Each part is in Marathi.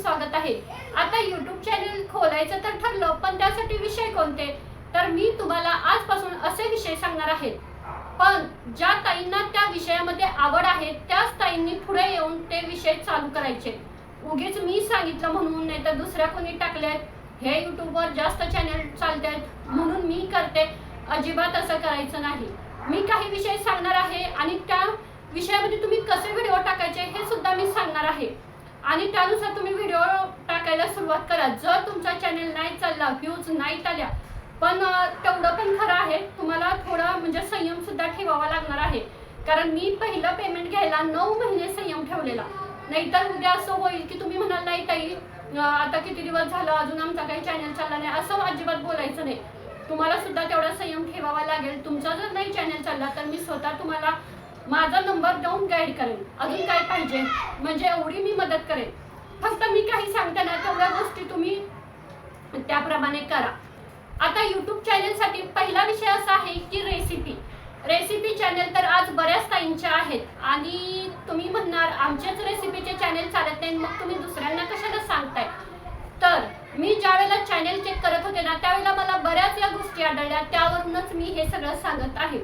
स्वागत आहे. आता यूट्यूब चॅनल खोलायचं तर ठरलं पण त्यासाठी विषय कोणते? तर मी तुम्हाला आजपासून असे विषय सांगणार आहे. पण ज्या ताईंना त्या विषयामध्ये आवड आहे त्याच ताईंनी पुढे येऊन ते विषय चालू करायचे. उगीच मी सांगितलं म्हणून नाही तर दुसऱ्या कोणी टाकलेत हे युट्यूबवर जास्त चॅनल चालत आहेत म्हणून मी करते. अजिबात असं करायचं नाही. मी काही विषय सांगणार आहे आणि त्या विषयामध्ये तुम्ही कसे व्हिडिओ टाकायचे हे सुद्धा मी सांगणार आहे. आणि त्यानुसार तुम्ही व्हिडिओ टाकायला सुरुवात करा. जर तुमचा चॅनल नाही चालला व्ह्यूज नाही आल्या पण तेवढं पण खरं आहे. तुम्हाला थोडं म्हणजे संयमसुद्धा ठेवावा लागणार आहे. कारण मी पहिलं पेमेंट घ्यायला नऊ महिने संयम ठेवलेला. नाहीतर उद्या असं होईल की तुम्ही म्हणाल नाही ताई आता किती दिवस झालं? अजून आमचा काही चॅनल चालला नाही. असं अजिबात बोलायचं नाही. तुम्हाला सुद्धा तेवढा संयम ठेवावा लागेल. तुमचा जर नाही चॅनल चालला तर मी स्वतः तुम्हाला माझा नंबर देऊन गाईड करेन अजून काय पाहिजे? म्हणजे एवढी मी मदत करेन फक्त मी काही सांगते ना तेवढ्या गोष्टी तुम्ही त्याप्रमाणे करा. आता यूट्यूब चॅनलसाठी पहिला विषय असा आहे की रेसिपी रेसिपी चॅनल तर आज बऱ्याच ताईंच्या आहेत. आणि तुम्ही म्हणणार आमच्याच रेसिपीचे चॅनल चालत नाही मग तुम्ही दुसऱ्यांना कशाला सांगताय? तर मी ज्या वेळेला चॅनल चेक करत होते ना त्यावेळेला मला बऱ्याच या गोष्टी आढळल्या. त्यावरूनच मी हे सगळं सांगत आहे.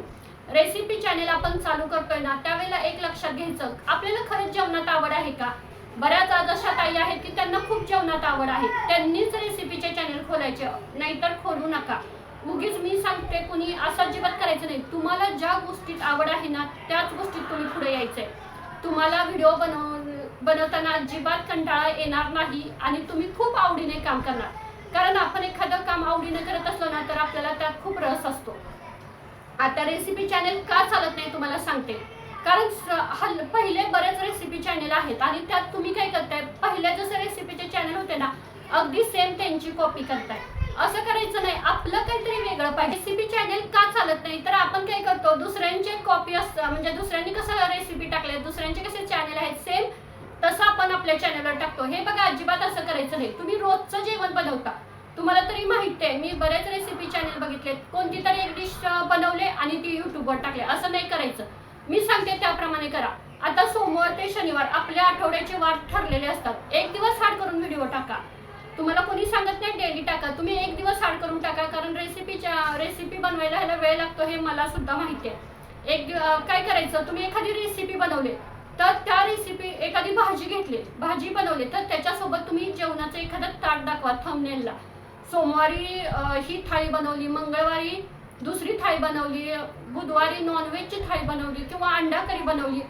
रेसिपी चॅनेल आपण चालू करतोय ना त्यावेळेला एक लक्षात घ्यायचं. आपल्याला खरंच जेवणात आवड आहे का? बऱ्याच आज अशा ताई आहेत की त्यांना खूप जेवणात आवड आहे. त्यांनीच रेसिपीचे चॅनेल खोलायचे. नाहीतर खोलू नका. उगीच मी सांगते कुणी असं अजिबात करायचं नाही. तुम्हाला ज्या गोष्टीत आवड आहे ना त्याच गोष्टीत तुम्ही पुढे यायचंय. तुम्हाला व्हिडिओ बनव बनवताना अजिबात कंटाळा येणार नाही आणि तुम्ही खूप आवडीने काम करणार. कारण आपण एखादं काम आवडीने करत असलो ना तर आपल्याला त्यात खूप रस असतो आता रेसिपी चॅनल का चालत नाही तुम्हाला सांगते. कारण हल पहिले बरेच रेसिपी चॅनल आहेत आणि त्यात तुम्ही काय करताय पहिले जसे रेसिपीचे चॅनल होते ना अगदी सेम त्यांची कॉपी करताय. असं करायचं नाही आपलं काहीतरी वेगळं पाहिजे. रेसिपी चॅनल का चालत नाही तर आपण काय करतो दुसऱ्यांचे कॉपी असतं म्हणजे दुसऱ्यांनी कसं रेसिपी टाकले दुसऱ्यांचे कसे चॅनल आहेत सेम तसं आपण आपल्या चॅनलवर टाकतो. हे बघा अजिबात असं करायचं नाही. तुम्ही रोजचं जेवण बनवता. तुम्हाला तरी माहिती आहे मी बरेच रेसिपी चॅनल बघितले कोणती तरी एक डिश बनवले आणि ती युट्यूबवर टाकले. असं नाही करायचं. मी सांगते त्याप्रमाणे करा. आता सोमवार ते शनिवार आपल्या आठवड्याचे वार ठरलेले असतात. एक दिवस हाड करून व्हिडिओ टाका. तुम्हाला कोणी सांगत नाही डेली टाका. तुम्ही एक दिवस हाड करून टाका कारण रेसिपीच्या रेसिपी बनवायला ह्याला वेळ लागतो हे मला सुद्धा माहिती आहे. एक दिव- काय करायचं? तुम्ही एखादी रेसिपी बनवली तर त्या रेसिपी एखादी भाजी घेतली भाजी बनवली तर त्याच्यासोबत तुम्ही जेवणाचं एखादं ताट दाखवा थंबनेलला सोमवारी ही थाळी बनवली मंगळवारी दुसरी थाळी बनवली बुधवारी नॉनव्हेजची थाळी बनवली किंवा अंडा करी बनवली.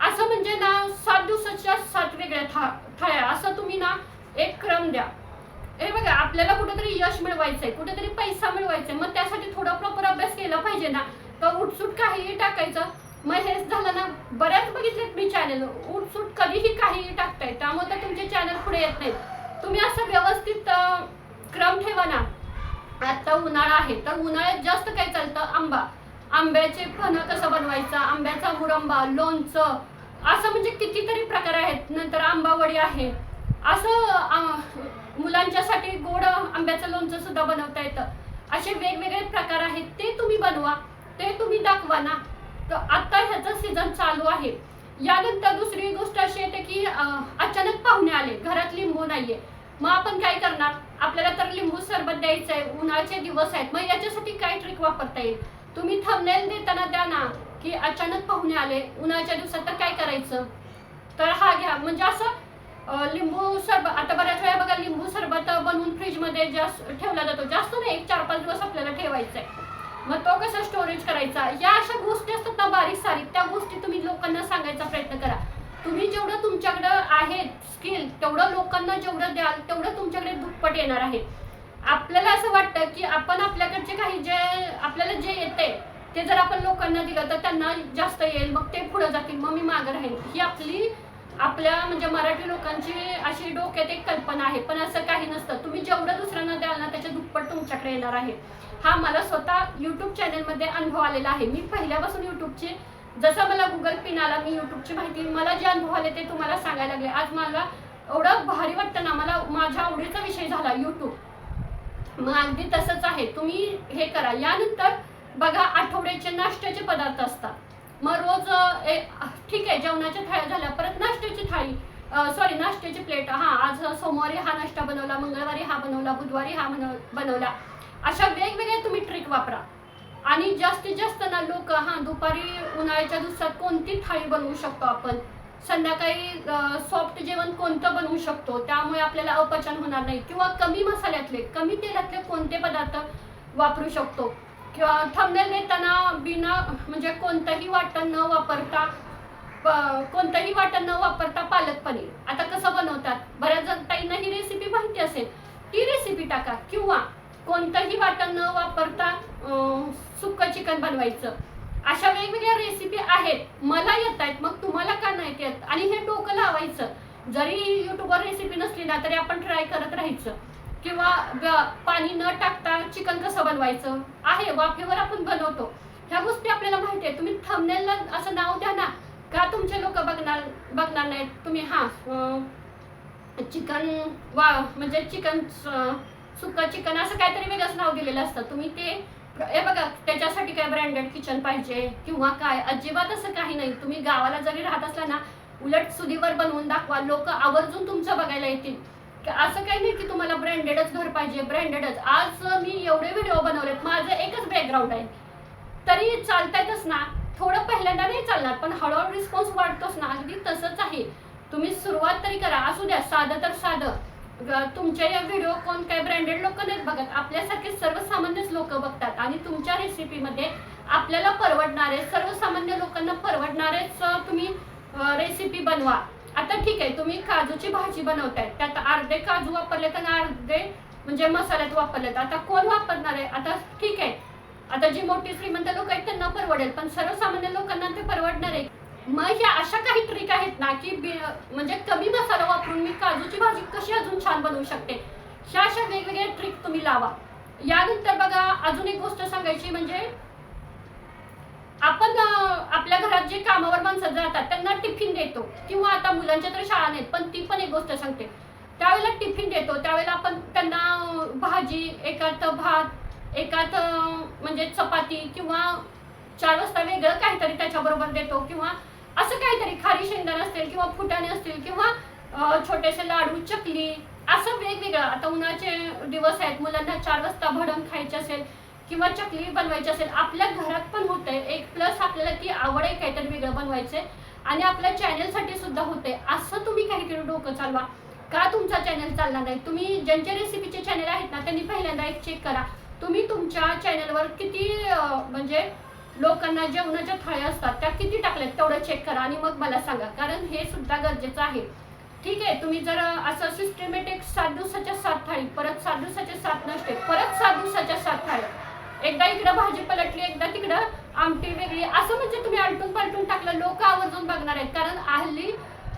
असं म्हणजे ना सात दिवसाच्या सात वेगळ्या था थाळ्या. असं तुम्ही ना एक क्रम द्या. हे बघा आपल्याला कुठेतरी यश मिळवायचंय कुठेतरी पैसा मिळवायचाय. मग त्यासाठी थोडा प्रॉपर अभ्यास केला पाहिजे ना. तर उठसूट काहीही टाकायचं. मग हेच झालं ना बऱ्याच बघितलेत मी चॅनल उठसूट कधीही काहीही टाकताय. त्यामुळे तर तुमचे चॅनल पुढे येत नाहीत. तुम्ही असं व्यवस्थित क्रम ठेवा ना. आता उन्हाळा आहे तर उन्हाळ्यात जास्त काय चालतं? आंबा. आंब्याचे फणं कसं बनवायचं? आंब्याचा मुरंबा लोणचं असं म्हणजे कितीतरी प्रकार आहेत. नंतर आंबावडी आहे. असं मुलांच्यासाठी गोड आंब्याचं लोणचं सुद्धा बनवता येतं. असे वेगवेगळे प्रकार आहेत ते तुम्ही बनवा ते तुम्ही दाखवा ना. तर आत्ता ह्याचं सीझन चालू आहे. यानंतर दुसरी गोष्ट अशी येते की अचानक पाहुणे आले. घरात लिंबू नाहीये. मग आपण काय करणार? आपल्याला तर लिंबू सरबत द्यायचं आहे उन्हाळ्याचे दिवस आहेत. मग याच्यासाठी काय ट्रिक वापरता येईल? तुम्ही थंबनेल देताना द्या ना की अचानक पाहुणे आले उन्हाळ्याच्या दिवसात तर काय करायचं? तर हा घ्या. म्हणजे असं लिंबू सरबत आता बऱ्याच वेळा बघा लिंबू सरबत बनवून फ्रीजमध्ये जास्त ठेवला जातो. जास्त नाही एक चार पाच दिवस आपल्याला ठेवायचा आहे मग तो कसा स्टोरेज करायचा? या अशा गोष्टी असतात ना बारीक सारीक त्या गोष्टी तुम्ही लोकांना सांगायचा प्रयत्न करा. आहे स्किल तेवढं लोकांना जेवढं द्याल तेवढं तुमच्याकडे दुप्पट येणार आहे. आपल्याला असं वाटतं की आपण आपल्याकडचे काही जे आपल्याला जे येते ते जर आपण लोकांना दिलं तर त्यांना जास्त येईल. मग ते पुढे जातील. मग मी मागं राहील ही आपली आपल्या म्हणजे मराठी लोकांची अशी डोक्यात एक कल्पना आहे. पण असं काही नसतं. तुम्ही जेवढं दुसऱ्यांना द्याल ना त्याच्या दुप्पट तुमच्याकडे येणार आहे. हा मला स्वतः यूट्यूब चॅनलमध्ये अनुभव आलेला आहे. मी पहिल्यापासून यूट्यूबची जसं मला गुगल पिन आला मी युट्यूबची माहिती मला जे अनुभव आले ते तुम्हाला सांगायला लागले. आज मला एवढं भारी वाटतं ना मला माझ्या आवडीचा विषय झाला युट्यूब मग अगदी तसंच आहे. तुम्ही हे करा. यानंतर बघा आठवड्याचे नाश्त्याचे पदार्थ असतात. मग रोज ए- ठीक आहे जेवणाच्या थाळ्या झाल्या परत नाश्त्याची थाळी सॉरी नाश्त्याची प्लेट हां आज सोमवारी हा नाश्ता बनवला मंगळवारी हा बनवला बुधवारी हा बनव बनवला. अशा वेगवेगळ्या तुम्ही ट्रिक वापरा. आणि जास्तीत जास्त ना लोक हा दुपारी उन्हाळ्याच्या दिवसात कोणती थाळी बनवू शकतो आपण? संध्याकाळी सॉफ्ट जेवण कोणतं बनवू शकतो? त्यामुळे आपल्याला अपचन होणार नाही. किंवा कमी मसाल्यातले कमी तेलातले कोणते पदार्थ वापरू शकतो? किंवा थंबनेल देताना बिना म्हणजे कोणतंही वाटण न वापरता कोणतंही वाटण न वापरता पालक पनीर. आता कसं बनवतात? बऱ्याच जण ताईंना ही रेसिपी माहिती असेल. ती रेसिपी टाका. किंवा कोणतंही वाटण न वापरता सुक्कं चिकन बनवायचं. अशा वेगवेगळ्या रेसिपी आहेत. मला येत आहेत मग तुम्हाला का नाही येत? आणि हे डोकं लावायचं. जरी युट्यूबवर रेसिपी नसली ना तरी आपण ट्राय करत राहायचं. किंवा पाणी न टाकता चिकन कसं बनवायचं? आहे वाफेवर आपण बनवतो. ह्या गोष्टी आपल्याला माहिती आहे तुम्ही थंबनेलला असं नाव द्या ना का तुमचे लोक बघणार बघणार नाहीत? तुम्ही हा चिकन वा म्हणजे चिकन सुक्का चिकन असं काहीतरी वेगळंच नाव दिलेलं असतं. तुम्ही ते हे बघा त्याच्यासाठी काय ब्रँडेड किचन पाहिजे किंवा काय? अजिबात असं काही नाही. तुम्ही गावाला जरी राहत असला ना उलट सुधीवर बनवून दाखवा. लोक आवर्जून तुमचं बघायला येतील. की असं काही नाही की तुम्हाला ब्रँडेडच घर पाहिजे ब्रँडेडच आज मी एवढे व्हिडिओ बनवलेत माझं एकच बॅकग्राऊंड आहे. तरी चालतायतच ना. थोडं पहिल्यांदा नाही चालणार पण हळूहळू रिस्पॉन्स वाढतोच ना. अगदी तसंच आहे. तुम्ही सुरुवात तरी करा. असू द्या साधं तर साधं. तुमच्या या व्हिडिओ कोण काय ब्रँडेड लोक नाहीत बघत. आपल्यासारखे सर्वसामान्यच लोक बघतात. आणि तुमच्या रेसिपीमध्ये आपल्याला परवडणारे सर्वसामान्य लोकांना परवडणारेच तुम्ही रेसिपी बनवा. आता ठीक आहे तुम्ही काजूची भाजी बनवताय. त्यात अर्धे काजू वापरलेत आणि अर्धे म्हणजे मसाल्यात वापरलेत. आता कोण वापरणार आहे? आता ठीक आहे. आता जी मोठी श्रीमंत लोक आहेत त्यांना परवडेल. पण सर्वसामान्य लोकांना ते परवडणार आहे. मग ह्या अशा काही ट्रिक आहेत ना की म्हणजे कमी मसाला वापरून मी काजूची भाजी छान बनवू शकते. ह्या अशा वेगवेगळ्या ट्रिक तुम्ही लावा. यानंतर बघा अजून एक गोष्ट सांगायची म्हणजे आपण आपल्या घरात जे कामावर माणसं जातात त्यांना टिफिन देतो. किंवा आता मुलांच्या तर शाळा नाहीत पण ती पण एक गोष्ट सांगते. त्यावेळेला टिफिन देतो. त्यावेळेला आपण त्यांना भाजी एकात भात एकात म्हणजे चपाती किंवा चार वाजता वेगळं काहीतरी त्याच्याबरोबर देतो. किंवा असं काहीतरी खारी शेंगदाणे असतील किंवा फुटाणे असतील किंवा छोटेसे लाडू चकली असं वेगवेगळं. आता उन्हाचे दिवस आहेत मुलांना चार वाजता भडंग खायचे असेल किंवा चकली बनवायची असेल आपल्या घरात पण होते एक प्लस आपल्याला ती आवड आहे काहीतरी वेगळं बनवायचे. आणि आपल्या चॅनलसाठी सुद्धा होते असं तुम्ही काहीतरी डोकं चालवा. का तुमचा चॅनल चालणार नाही? तुम्ही ज्यांचे रेसिपीचे चॅनल आहेत ना त्यांनी पहिल्यांदा एक चेक करा. तुम्ही तुमच्या चॅनलवर किती म्हणजे लोकांना जेवणाच्या थाळ्या असतात त्या किती टाकल्यात तेवढं चेक करा आणि मग मला सांगा. कारण हे सुद्धा गरजेचं आहे. ठीक आहे तुम्ही जर असं सिस्टमॅटिक सात दिवसाच्या सात थाळी परत सात दिवसाच्या सात नसते परत सात दिवसाच्या सात थाळी. एकदा इकडं भाजी पलटली एकदा तिकडं आमटी वेगळी. असं म्हणजे तुम्ही आलटून पालटून टाकलं लोक आवर्जून बघणार आहेत. कारण हल्ली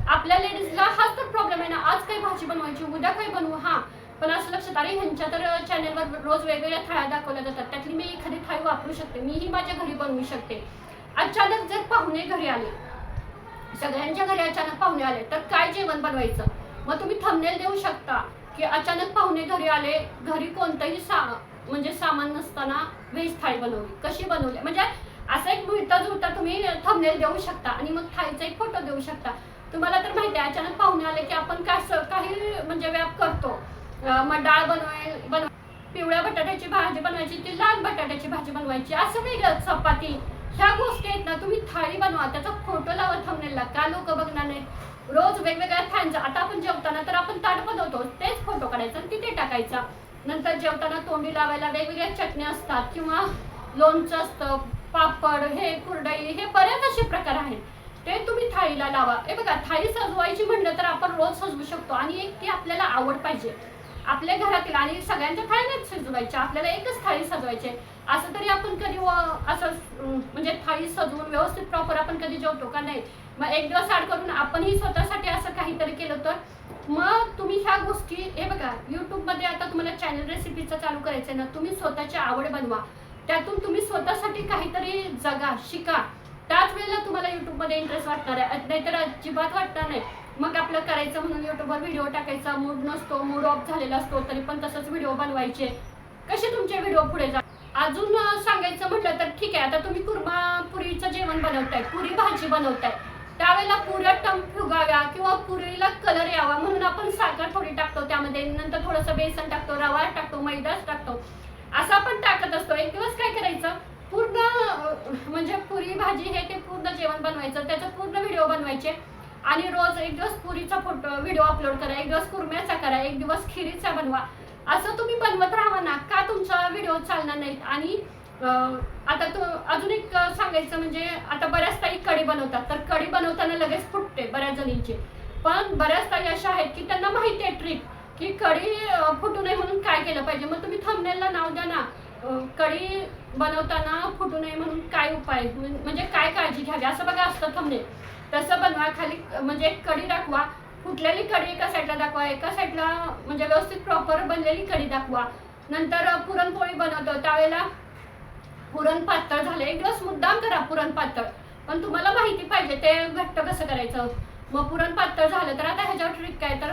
आपल्या लेडीजला हाच तर प्रॉब्लेम आहे ना आज काही भाजी बनवायची उद्या काही बनवू हा. पण असं लक्षात अरे ह्यांच्या तर चॅनेलवर रोज वेगवेगळ्या थाळ्या दाखवल्या जातात. त्यातली मी एखादी थाळी वापरू शकते मीही माझ्या घरी बनवू शकते. अचानक जर पाहुणे घरी आले सगळ्यांच्या घरी अचानक पाहुणे आले तर काय जेवण बनवायचं? मग तुम्ही थंबनेल देऊ शकता की अचानक पाहुणे घरी आले घरी कोणतंही सा म्हणजे सामान नसताना व्हेज थाळी बनवली. कशी बनवली? म्हणजे असं एक मिळता जुळता तुम्ही थंबनेल देऊ शकता आणि मग थाळीचा एक फोटो देऊ शकता. तुम्हाला तर माहिती आहे अचानक पाहुणे आले की आपण काय स- काही म्हणजे व्याप करतो. मग डाळ बनवाय बनव पिवळ्या बटाट्याची भाजी बनवायची ती लाल बटाट्याची भाजी बनवायची असं वेगळं चपाती. ह्या गोष्टी आहेत ना तुम्ही थाळी बनवा त्याचा फोटो लावा थंबनेलला का लोक बघणार नाहीत रोज वेगवेगळ्या थाळींचा आता आपण जेवताना तर आपण ताट बनवतो तेच फोटो काढायचा आणि तिथे टाकायचा. नंतर जेवताना तोंडी लावायला वेगवेगळ्या चटण्या असतात किंवा लोणचं असतं पापड हे कुरडई हे बरेच असे प्रकार आहेत. ते तुम्ही थाळीला लावा. हे बघा थाळी सजवायची म्हणलं तर आपण रोज सजवू शकतो आणि एक ती आपल्याला आवड पाहिजे. आपल्या घरातील आणि सगळ्यांच्या थाळी नाहीत सजवायच्या आपल्याला एकच थाळी सजवायची आहे. असं तरी आपण कधी असं म्हणजे थाळी सजवून व्यवस्थित प्रॉपर आपण कधी जेवतो का नाही? मग एक दिवस आड करून आपणही स्वतःसाठी असं काहीतरी केलं तर? मग तुम्ही ह्या गोष्टी हे बघा मध्ये आता तुम्हाला चॅनल रेसिपीचं चालू करायचं आहे ना तुम्ही स्वतःची आवड बनवा. त्यातून तुम्ही स्वतःसाठी काहीतरी जगा शिका. त्याच वेळेला तुम्हाला युट्यूबमध्ये इंटरेस्ट वाटणार आहे. नाहीतर अजिबात वाटणार नाही. मग आपलं करायचं म्हणून युट्यूबवर व्हिडिओ टाकायचा. मूड नसतो मूड ऑफ झालेला असतो तरी पण तसंच व्हिडिओ बनवायचे. कसे तुमचे व्हिडिओ पुढे जा अजून सांगायचं म्हटलं तर ठीक आहे. आता तुम्ही कुर्मा पुरीचं जेवण बनवताय पुरी भाजी बनवताय. त्यावेळेला पुऱ्या टम फुगाव्या किंवा पुरीला कलर यावा म्हणून आपण साखर थोडी टाकतो त्यामध्ये. नंतर थोडंसं बेसन टाकतो रवा टाकतो मैदाच टाकतो. असं आपण टाकत असतो. एक दिवस काय करायचं? पूर्ण म्हणजे पुरी भाजी हे ते पूर्ण जेवण बनवायचं. त्याचं पूर्ण व्हिडिओ बनवायचे. आणि रोज एक दिवस पुरीचा फोटो व्हिडिओ अपलोड करा. एक दिवस कुरम्याचा करा. एक दिवस खिरीचा बनवा. असं तुम्ही बनवत राहा ना. का तुमचा व्हिडिओ चालणार नाहीत? आणि आता तो अजून एक सांगायचं म्हणजे आता बऱ्याच ताई कढी बनवतात. तर कढी बनवताना लगेच फुटते बऱ्याच जणींची. पण बऱ्याच ताई अशा आहेत की त्यांना माहिती आहे ट्रिक की कढी फुटू नये म्हणून काय केलं पाहिजे. मग तुम्ही थंबनेलला नाव द्या ना. कडी कढी बनवताना फुटू नये म्हणून काय उपाय? म्हणजे काय काळजी घ्यावी? असं बघा असतं थंबनेल तसं बनवा. खाली म्हणजे एक कढी दाखवा. फुटलेली कढी एका साईडला दाखवा एका साईडला म्हणजे व्यवस्थित प्रॉपर बनलेली कढी दाखवा. नंतर पुरणपोळी बनवतो. त्यावेळेला पुरण पातळ झालं. एक दिवस मुद्दाम करा पुरण पातळ. पण तुम्हाला माहिती पाहिजे ते घट्ट कसं करायचं? मग पुरण पातळ झालं तर आता ह्याच्यावर ट्रिक काय तर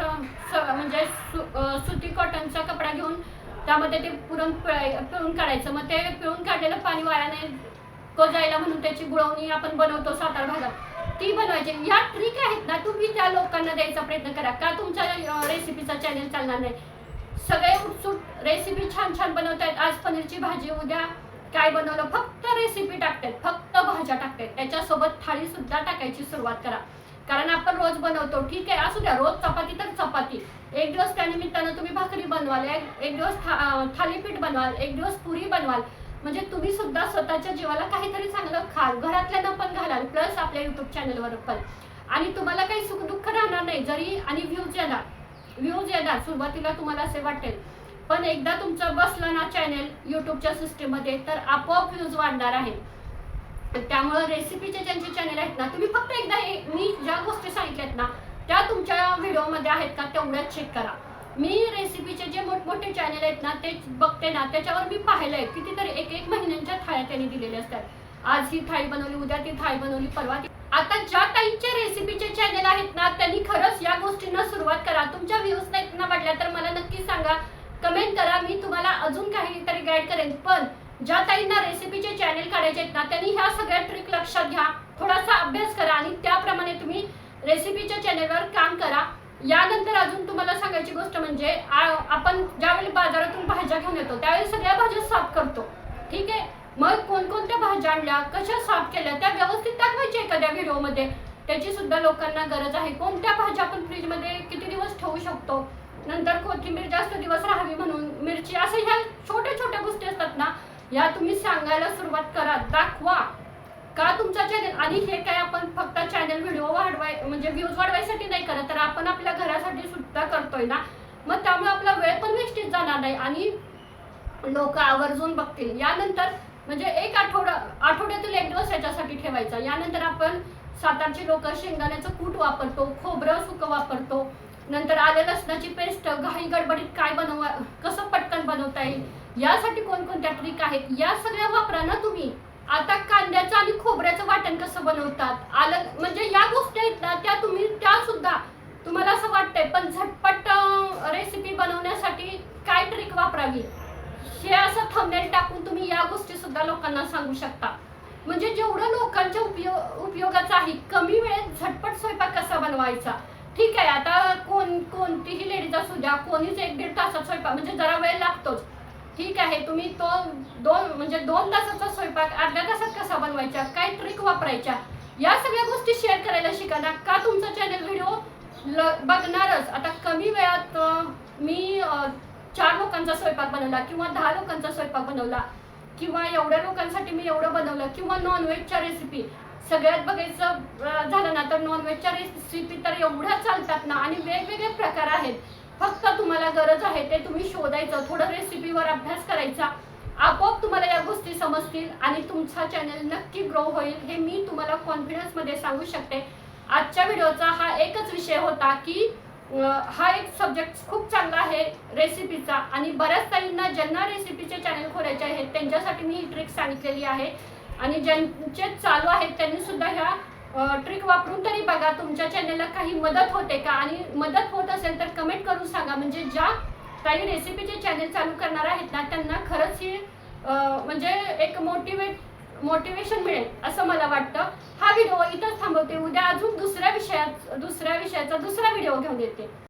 स- म्हणजे सु- सुती कॉटनचा कपडा घेऊन त्यामध्ये ते पुरण पिळून काढायचं. मग ते पिळून काढलेलं पाणी वायाने कोजायला म्हणून त्याची गुळवणी आपण बनवतो सातार भागात. ती बनवायची. या ट्रिक आहेत ना तुम्ही त्या लोकांना द्यायचा प्रयत्न करा. का तुमच्या रेसिपीचा चॅनल चालणार नाही? सगळे उत्सुक रेसिपी छान छान बनवतायत. आज पनीरची भाजी उद्या काय बनवलं? फक्त रेसिपी टाकतात फक्त भाज्या टाकतात त्याच्यासोबत थाळी सुद्धा टाकायची सुरुवात करा. कारण आपण रोज बनवतो. ठीक आहे असू द्या. रोज चपाती तर चपाती. एक दिवस त्यानिमित्तानं तुम्ही भाकरी बनवाल. एक दिवस था- थालीपीठ बनवाल. एक दिवस पुरी बनवाल. म्हणजे तुम्ही सुद्धा स्वतःच्या जीवाला काहीतरी चांगलं खाल घरातल्यांना पण घालाल प्लस आपल्या युट्यूब चॅनलवर पण. आणि तुम्हाला काही सुख दुःख राहणार नाही जरी आणि व्ह्यूज येणार व्ह्यूज येणार सुरुवातीला तुम्हाला असे वाटेल. पण एकदा तुमचं बसलं ना चॅनेल युट्यूबच्या सिस्टीममध्ये तर आपोआप व्ह्यूज वाढणार आहे त्यामुळे रेसिपीचे ज्यांचे चॅनेल आहेत ना तुम्ही फक्त एकदा हे- मी ज्या गोष्टी सांगितल्यात ना त्या तुमच्या व्हिडिओमध्ये आहेत का तेवढ्याच चेक करा. मी रेसिपीचे जे मोठमोठे चॅनल आहेत ना ते बघते ना त्याच्यावर मी पाहिलंय. कितीतरी एक एक महिन्यांच्या थाळ्या त्यांनी दिलेल्या असतात. आज ही थाळी बनवली उद्या ती थाळी बनवली परवा ती आता ज्या ताईंचे रेसिपीचे चॅनल आहेत ना त्यांनी खरंच या गोष्टींना सुरुवात करा. तुमच्या व्ह्यूज नाहीत ना वाटल्या तर मला नक्की सांगा. कमेंट करा मी तुम्हाला अजून काहीतरी गाईड करेन. पण ज्या ताईंना रेसिपीचे चॅनल काढायचे आहेत ना त्यांनी ह्या सगळ्या ट्रिक लक्षात घ्या. थोडासा अभ्यास करा आणि त्याप्रमाणे तुम्ही रेसिपीच्या चॅनलवर काम करा. यानंतर अजून तुम्हाला सांगायची गोष्ट म्हणजे आ- आपण ज्यावेळी बाजारातून भाज्या घेऊन येतो त्यावेळी सगळ्या भाज्या साफ करतो. ठीक आहे? मग कोणकोणत्या भाज्या आणल्या कशा साफ केल्या त्या व्यवस्थित दाखवायच्या एखाद्या व्हिडिओमध्ये? त्याची सुद्धा लोकांना गरज आहे. कोणत्या भाज्या आपण फ्रीजमध्ये किती दिवस ठेवू शकतो? नंतर कोथिंबीर जास्त दिवस राहावी म्हणून मिरची असे ह्या छोट्या छोट्या गोष्टी असतात ना या तुम्ही सांगायला सुरुवात करा दाखवा. का तुमचा चॅनल आणि हे काय आपण फक्त चॅनल व्हिडिओ वाढवाय म्हणजे व्ह्यूज वाढवायसाठी नाही करत तर आपण आपल्या घरासाठी सुद्धा करतोय ना? मग त्यामुळे आपला वेळ पण वेस्टेज जाणार नाही आणि लोक आवर्जून बघतील. यानंतर म्हणजे एक आठवडा आठवड्यातील एक दिवस याच्यासाठी ठेवायचा. यानंतर आपण सातारची लोक शेंगदाण्याचं कूट वापरतो खोबरं सुकं वापरतो. नंतर आले लसणाची पेस्ट घाई गडबडीत काय बनवा कसं पटकन बनवता येईल? यासाठी कोणकोणत्या ट्रिक आहेत? या सगळ्या वापरा ना तुम्ही. आता कांद्याचं आणि खोबऱ्याचं वाटण कसं बनवतात? आलं म्हणजे या गोष्टी आहेत ना त्या तुम्ही त्या सुद्धा तुम्हाला असं वाटतंय पण झटपट रेसिपी बनवण्यासाठी काय ट्रिक वापरावी? हे असं थंबनेल टाकून तुम्ही या गोष्टी सुद्धा लोकांना सांगू शकता. म्हणजे जेवढं लोकांच्या उपयोग उपयोगाचं आहे कमी वेळेत झटपट स्वयंपाक कसा बनवायचा? ठीक आहे आता कोण कोणतीही लेडीज असू द्या कोणीच एक दीड तासात स्वयंपाक म्हणजे जरा वेळ लागतोच. ठीक आहे तुम्ही तो दोन म्हणजे दोन तासाचा स्वयंपाक अर्ध्या तासात कसा बनवायचा काय ट्रिक वापरायच्या या सगळ्या गोष्टी शेअर करायला शिका ना. का तुमचा चॅनल व्हिडिओ ल बघणारच? आता कमी वेळात मी चार लोकांचा स्वयंपाक बनवला किंवा दहा लोकांचा स्वयंपाक बनवला किंवा एवढ्या लोकांसाठी मी एवढं बनवलं किंवा नॉनव्हेजच्या रेसिपी सगळ्यात बघायचं झालं ना तर नॉनव्हेजच्या रेसिपी तर एवढ्या चालतात ना आणि वेगवेगळे प्रकार आहेत. फक्त तुम्हाला गरज आहे ते तुम्ही शोधायचं थोडं रेसिपीवर अभ्यास करायचा. आपोआप तुम्हाला या गोष्टी समजतील आणि तुमचा चॅनल नक्की ग्रो होईल हे मी तुम्हाला कॉन्फिडन्समध्ये सांगू शकते. आजच्या व्हिडिओचा हा एकच विषय होता की हा एक सब्जेक्ट खूप चांगला आहे रेसिपीचा आणि बऱ्याच ताईंना ज्यांना रेसिपीचे चॅनल खोलायचे आहेत त्यांच्यासाठी मी ही ट्रिक सांगितलेली आहे. आणि ज्यांचे चालू आहेत त्यांनी सुद्धा ह्या ट्रिक वापरून तरी बघा तुमच्या चॅनलला काही मदत होते का? आणि मदत होत असेल तर कमेंट करून सांगा. म्हणजे ज्या काही रेसिपीचे चॅनल चालू करणार आहेत ना त्यांना खरंच ही म्हणजे एक मोटिवेट मोटिवेशन मिळेल असं मला वाटतं. हा व्हिडिओ इथंच थांबवते. उद्या अजून दुसऱ्या विषयात दुसऱ्या विषयाचा दुसरा व्हिडिओ घेऊन येते.